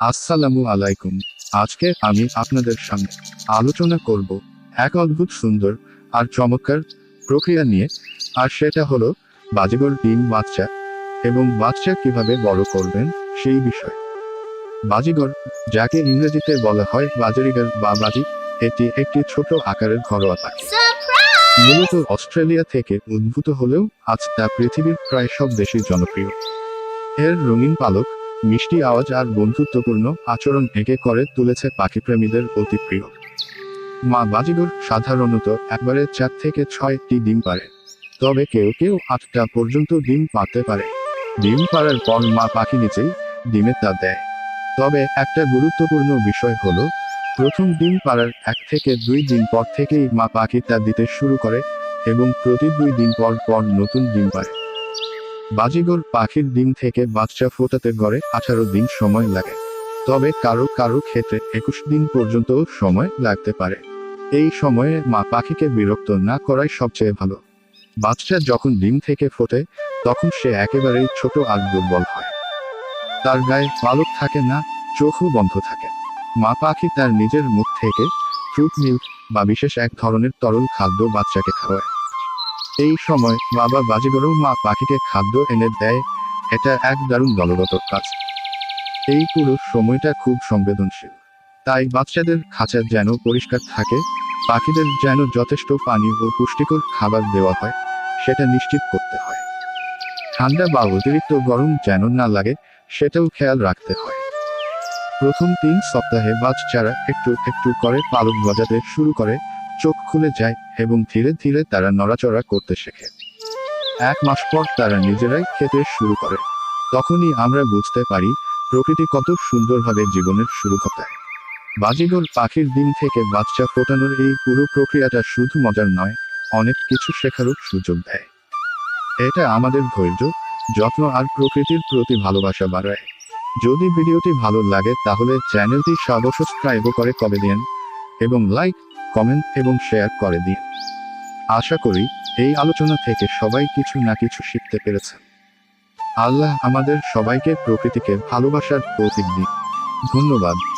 আসসালামু আলাইকুম। আজকে আমি আপনাদের সামনে আলোচনা করব এক অদ্ভুত সুন্দর আর চমৎকার প্রক্রিয়া নিয়ে আর সেটা হলো বাজিগর ডিম বাচ্চা এবং বাচ্চা কীভাবে বড় করবেন সেই বিষয়। বাজিগর যাকে ইংরেজিতে বলা হয় বাজারিগার বা বাজি এটি একটি ছোট আকারের ঘরোয়া পাখি। মূলত অস্ট্রেলিয়া থেকে উদ্ভূত হলেও আজ তা পৃথিবীর প্রায় সব দেশেই জনপ্রিয়। এর রঙিন পালক মিষ্টি আওয়াজ আর বন্ধুত্বপূর্ণ আচরণ একে করে তুলেছে পাখিপ্রেমীদের অতি প্রিয়। মা বাজিগর সাধারণত একবারে চার থেকে ছয়টি ডিম পারে তবে কেউ কেউ আটটা পর্যন্ত ডিম পাতে পারে। ডিম পাড়ার পর মা পাখি নিচেই ডিমে তা দেয়। তবে একটা গুরুত্বপূর্ণ বিষয় হলো, প্রথম ডিম পাড়ার এক থেকে দুই দিন পর থেকেই মা পাখি তা দিতে শুরু করে এবং প্রতি দুই দিন পর পর নতুন ডিম পারে বাজিগর পাখির ডিম থেকে বাচ্চা ফোটাতে গড়ে আঠারো দিন সময় লাগে। তবে কারও কারও ক্ষেত্রে একুশ দিন পর্যন্ত সময় লাগতে পারে। এই সময়ে মা পাখিকে বিরক্ত না করাই সবচেয়ে ভালো। বাচ্চা যখন ডিম থেকে ফোটে, তখন সে একেবারেই ছোট আর দুর্বল হয়। তার গায়ে পালক থাকে না, চোখও বন্ধ থাকে। মা পাখি তার নিজের মুখ থেকে ফ্রুট মিল্ক বা বিশেষ এক ধরনের তরল খাদ্য বাচ্চাকে খাওয়ায়। এই সময় বাবা বাজিগরও মা পাখিকে খাদ্য এনে দেয়, এটা এক দারুণ দলগত কাজ। এই পুরো সময়টা খুব সংবেদনশীল। তাই বাচ্চাদের খাঁচা যেন পরিষ্কার থাকে, পাখিদের যেন যথেষ্ট পানি ও পুষ্টিকর খাবার দেওয়া হয়, সেটা নিশ্চিত করতে হয়। ঠান্ডা বা অতিরিক্ত গরম যেন না লাগে, সেটাও খেয়াল রাখতে হয়। প্রথম তিন সপ্তাহে বাচ্চারা একটু একটু করে পালক গজাতে শুরু করে চোখ খুলে যায় এবং ধীরে ধীরে তারা নড়াচড়া করতে শেখে। এক মাস পর তারা নিজেরাই খেতে শুরু করে। তখনই আমরা বুঝতে পারি প্রকৃতি কত সুন্দরভাবে জীবনের শুরু ঘটায় বাজিগর পাখির ডিম থেকে বাচ্চা ফোটানোর এই পুরো প্রক্রিয়াটা শুধু মজার নয়, অনেক কিছু শেখারও সুযোগ দেয়। এটা আমাদের ধৈর্য, যত্ন আর প্রকৃতির প্রতি ভালোবাসা বাড়ায়। যদি ভিডিওটি ভালো লাগে তাহলে চ্যানেলটি সাবস্ক্রাইব করে কবে দিন, এবং লাইক কমেন্ট এবং শেয়ার করে দিন। আশা করি, এই আলোচনা থেকে সবাই কিছু না কিছু শিখতে পেরেছে। আল্লাহ আমাদের সবাইকে প্রকৃতিকে ভালোবাসার প্রতীক দিন ধন্যবাদ।